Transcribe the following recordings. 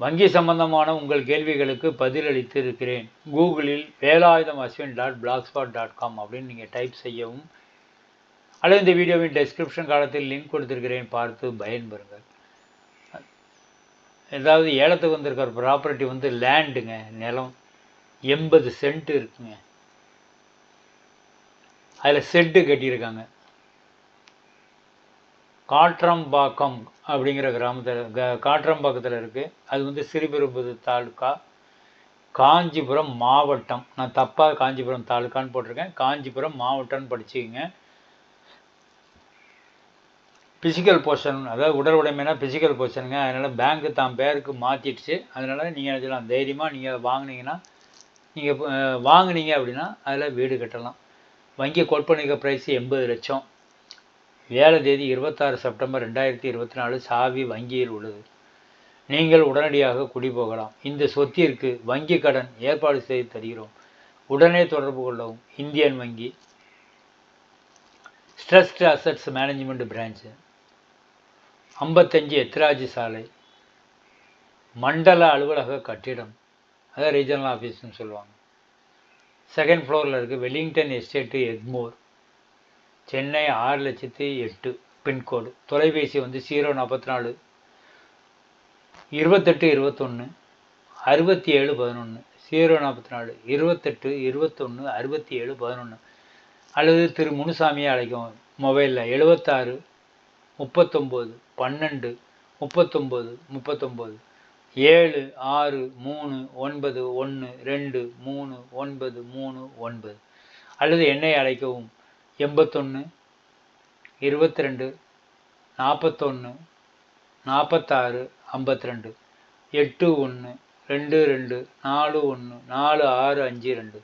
வங்கி சம்பந்தமான உங்கள் கேள்விகளுக்கு பதிலளித்து இருக்கிறேன் கூகுளில் Velayutham Ashwin dot blog spot dot com அப்படின்னு நீங்கள் டைப் செய்யவும் அல்லது இந்த வீடியோவின் டெஸ்கிரிப்ஷன் காலத்தில் லிங்க் கொடுத்துருக்கிறேன் பார்த்து பயன்பெறுங்கள். ஏதாவது ஏலத்துக்கு வந்திருக்கிற ப்ராப்பர்ட்டி வந்து லேண்டுங்க நிலம் எண்பது சென்ட் இருக்குங்க. அதில் செட்டு கட்டியிருக்காங்க. காற்றம்பாக்கம் அப்படிங்கிற கிராமத்தில் க இருக்குது அது வந்து சிறுபெரும்புது தாலுக்கா. காஞ்சிபுரம் மாவட்டம். நான் தப்பாக காஞ்சிபுரம் தாலுக்கான்னு போட்டிருக்கேன். காஞ்சிபுரம் மாவட்டம்னு படிச்சுக்கங்க. ஃபிசிக்கல் போர்ஷன் அதாவது உடல் உடைமைனா ஃபிசிக்கல் போர்ஷனுங்க அதனால் பேங்க்கு தான் பேருக்கு மாற்றிடுச்சு அதனால் நீங்கள் நினச்சலாம் தைரியமாக நீங்கள் வாங்கினீங்கன்னா நீங்கள் வாங்கினீங்க அப்படின்னா அதில் வீடு கட்டலாம். வங்கி கொட்பணிக்க ப்ரைஸ் எண்பது லட்சம். ஏழு தேதி இருபத்தாறு செப்டம்பர் ரெண்டாயிரத்தி இருபத்தி நாலு சாவி வங்கியில் உள்ளது. நீங்கள் உடனடியாக குடி போகலாம். இந்த சொத்திற்கு வங்கி கடன் ஏற்பாடு செய்து தருகிறோம். உடனே தொடர்பு கொள்ளவும். இந்தியன் வங்கி. ஸ்ட்ரெஸ்ட் அசட்ஸ் மேனேஜ்மெண்ட் பிரான்ச்சு ஐம்பத்தஞ்சு எத்ராஜி சாலை. மண்டல அலுவலக கட்டிடம். அதான் ரீஜனல் ஆஃபீஸ்னு சொல்லுவாங்க. செகண்ட் ஃப்ளோரில் இருக்குது வெல்லிங்டன் எஸ்டேட்டு எக்மோர் சென்னை ஆறு லட்சத்தி எட்டு பின்கோடு தொலைபேசி வந்து ஜீரோ நாற்பத்தி நாலு இருபத்தெட்டு இருபத்தொன்று அறுபத்தி ஏழு பதினொன்று ஜீரோ நாற்பத்தி நாலு இருபத்தெட்டு இருபத்தொன்று அறுபத்தி ஏழு பதினொன்று அல்லது திரு முனுசாமியை அழைக்கவும். மொபைலில் எழுபத்தாறு முப்பத்தொம்போது பன்னெண்டு முப்பத்தொம்போது முப்பத்தொம்போது. ஏழு ஆறு மூணு ஒன்பது ஒன்று ரெண்டு மூணு ஒன்பது மூணு ஒன்பது. அல்லது என்னை அழைக்கவும். எண்பத்தொன்று இருபத்தி ரெண்டு நாற்பத்தொன்று நாற்பத்தாறு ஐம்பத்தி ரெண்டு எட்டு ஒன்று ரெண்டு ரெண்டு நாலு ஒன்று நாலு ஆறு அஞ்சு ரெண்டு.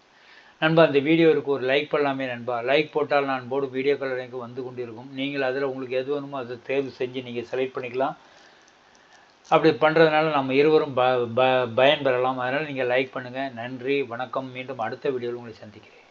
நண்பா அந்த வீடியோவுக்கு ஒரு லைக் பண்ணலாமே நண்பா. லைக் போட்டால் நான் போடும் வீடியோக்கள் எனக்கு வந்து கொண்டிருக்கும். நீங்கள் அதில் உங்களுக்கு எது வேணுமோ அதை தேர்வு செஞ்சு நீங்கள் செலக்ட் பண்ணிக்கலாம். அப்படி பண்ணுறதுனால நம்ம இருவரும் ப ப பயன்பெறலாம். அதனால் நீங்கள் லைக் பண்ணுங்கள் நன்றி வணக்கம். மீண்டும் அடுத்த வீடியோவில் உங்களை சந்திக்கிறேன்.